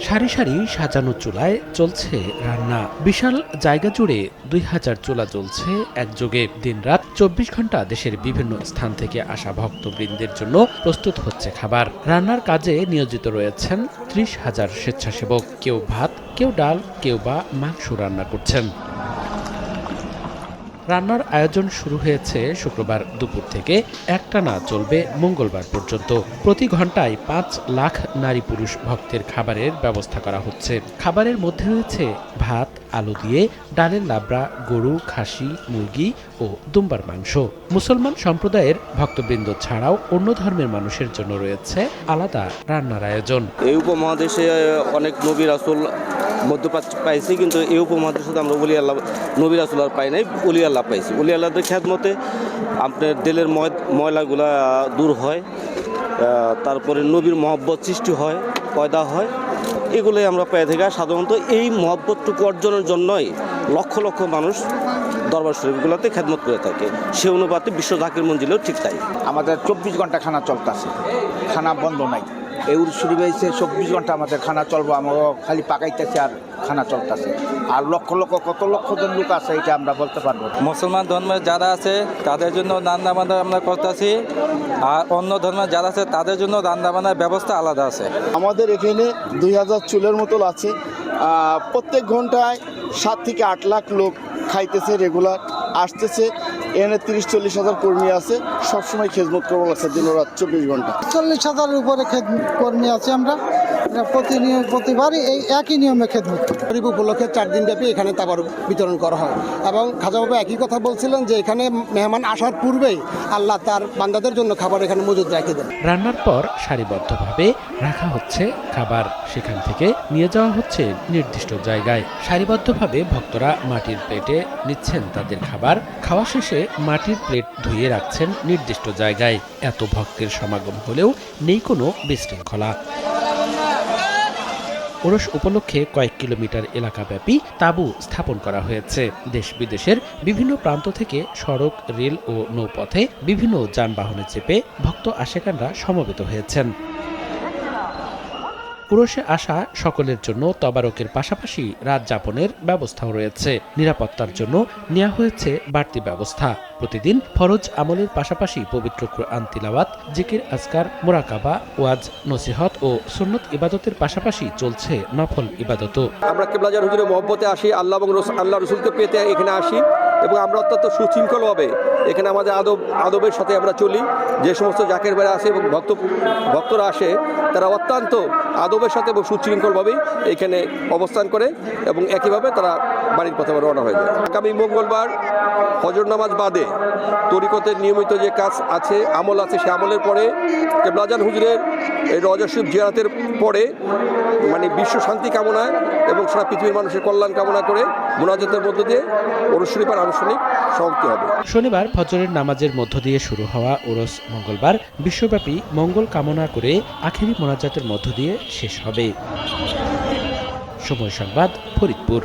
সারি সারি সাজানো চুলায় চলছে রান্না। বিশাল জায়গা জুড়ে দুই হাজার চুলা চলছে একযোগে। দিনরাত চব্বিশ ঘণ্টা দেশের বিভিন্ন স্থান থেকে আসা ভক্তবৃন্দের জন্য প্রস্তুত হচ্ছে খাবার। রান্নার কাজে নিয়োজিত রয়েছেন ত্রিশ হাজার স্বেচ্ছাসেবক। কেউ ভাত, কেউ ডাল, কেউ বা মাংস রান্না করছেন। রান্নার আয়োজন শুরু হয়েছে শুক্রবার দুপুর থেকে। একটা একটানা চলবে মঙ্গলবার পর্যন্ত। প্রতি ঘন্টায় পাঁচ লাখ নারী পুরুষ ভক্তের খাবারের ব্যবস্থা করা হচ্ছে। খাবারের মধ্যে রয়েছে ভাত, আলু দিয়ে ডালের লাবড়া, গরু, খাসি, মুরগি ও দুম্বার মাংস। মুসলমান সম্প্রদায়ের ভক্তবৃন্দ ছাড়াও অন্য ধর্মের মানুষের জন্য রয়েছে আলাদা রান্নার আয়োজন। এই উপমহাদেশে অনেক নবী রাসুল মধ্যপ্রাচ্য পাইছি, কিন্তু এই উপমহাদেশে আমরা অলি আল্লাহ নবী আর পাই নাই অলি আল্লাহ পাইছি। অলি আল্লাহদের খ্যাতমতে আপনার দিলের ময়- ময়লাগুলা দূর হয় তারপরে নবীর মহব্বত সৃষ্টি হয়, পয়দা হয়, এগুলোই আমরা পেয়ে থাকি। সাধারণত এই মহব্বতটুকু অর্জনের জন্যই লক্ষ লক্ষ মানুষ দরবার শরীফগুলোতে খেদমত করে থাকে। সে অনুপাতে বিশ্ব জাকির মঞ্জিলেও ঠিক তাই। আমাদের চব্বিশ ঘণ্টা খানা চলতেছে। খানা বন্ধ নাই। এই শুরু হয়েছে চব্বিশ ঘণ্টা আমাদের খানা চলবো আমরা খালি পাকাইতেছে আর খানা চলতেছে। আর লক্ষ লক্ষ কত লক্ষ জন লোক আছে এটা আমরা বলতে পারব মুসলমান ধর্মের যারা আছে তাদের জন্য রান্না বান্না আমরা করতেছি। আর অন্য ধর্মের যারা আছে তাদের জন্য রান্না বান্নার ব্যবস্থা আলাদা আছে। আমাদের এখানে দুই হাজার চুলের মতো আছে। প্রত্যেক ঘন্টায় সাত থেকে আট লাখ লোক খাইতেছে রেগুলার আসতেছে। এখানে তিরিশ, চল্লিশ হাজার কর্মী আছে। সবসময় খেজমত করব দিন রাত চব্বিশ ঘণ্টা। চল্লিশ হাজারের উপরে কর্মী আছে আমরা। প্রতিবারই এই একই নিয়মে খেদমত করি। শরীফ উপলক্ষে চার দিনব্যাপী এখানে তাবার বিতরণ করা হয় এবং খাজা বাবা একই কথা বলছিলেন যে এখানে মেহমান আসার পূর্বেই আল্লাহ তার বান্দাদের জন্য খাবার এখানে মজুদ রেখে দেন। রান্নার পর সারিবদ্ধভাবে রাখা হচ্ছে খাবার। সেখান থেকে নিয়ে যাওয়া হচ্ছে নির্দিষ্ট জায়গায়। সারিবদ্ধভাবে ভক্তরা মাটির প্লেটে নিচ্ছেন তাদের খাবার। খাওয়া শেষে মাটির প্লেট ধুয়ে রাখছেন নির্দিষ্ট জায়গায়। এত ভক্তের সমাগম হলেও নেই কোনো বিশৃঙ্খলা ওরস উপলক্ষে কয়েক কিলোমিটার এলাকাব্যাপী তাঁবু স্থাপন করা হয়েছে। দেশ বিদেশের বিভিন্ন প্রান্ত থেকে সড়ক, রেল ও নৌপথে বিভিন্ন যানবাহনে চেপে ভক্ত আশেকানরা সমবেত হয়েছেন। পুরসে আসা সকলের জন্য তবারকের পাশাপাশি রাত যাপনের ব্যবস্থাও রয়েছে। নিরাপত্তার জন্য নেওয়া হয়েছে বাড়তি ব্যবস্থা। প্রতিদিন ফরজ আমলের পাশাপাশি পবিত্র কোরআন তিলাওয়াত, জিকির, আজকার, মোরাকাবা, ওয়াজ, নসিহত ও সুন্নত ইবাদতের পাশাপাশি চলছে নফল ইবাদতও। আমরা কেবলাজার হুজুরের মহব্বতে আসি, আল্লাহ এবং আল্লাহ রসুলকে পেতে এখানে আসি এবং আমরা অত্যন্ত সুশৃঙ্খলভাবে এখানে আমাদের আদব, আদবের সাথে আমরা চলি। যে সমস্ত জাকের বেড়া আসে এবং ভক্ত, ভক্তরা আসে, তারা অত্যন্ত আদবের সাথে এবং সুশৃঙ্খলভাবেই এখানে অবস্থান করে এবং একইভাবে তারা বাড়ির পথে রওনা হয়ে যায়। আগামী মঙ্গলবার হজর নামাজ বাদে তরিকতের নিয়মিত যে কাজ আছে, আমল আছে, সে আমলের পরে কেবলাজান হুজুরের এই রজস্বীপ জিয়ারাতের পরে মানে বিশ্ব শান্তি কামনা এবং সারা পৃথিবীর মানুষের কল্যাণ কামনা করে মোনাজাতের মধ্য দিয়ে অনুশরীফার আনুষ্ঠানিক সমাপ্তি হবে। শনিবার ফজরের নামাজের মধ্য দিয়ে শুরু হওয়া ওরস মঙ্গলবার বিশ্বব্যাপী মঙ্গল কামনা করে আখেরি মোনাজাতের মধ্য দিয়ে শেষ হবে। সময় সংবাদ ফরিদপুর।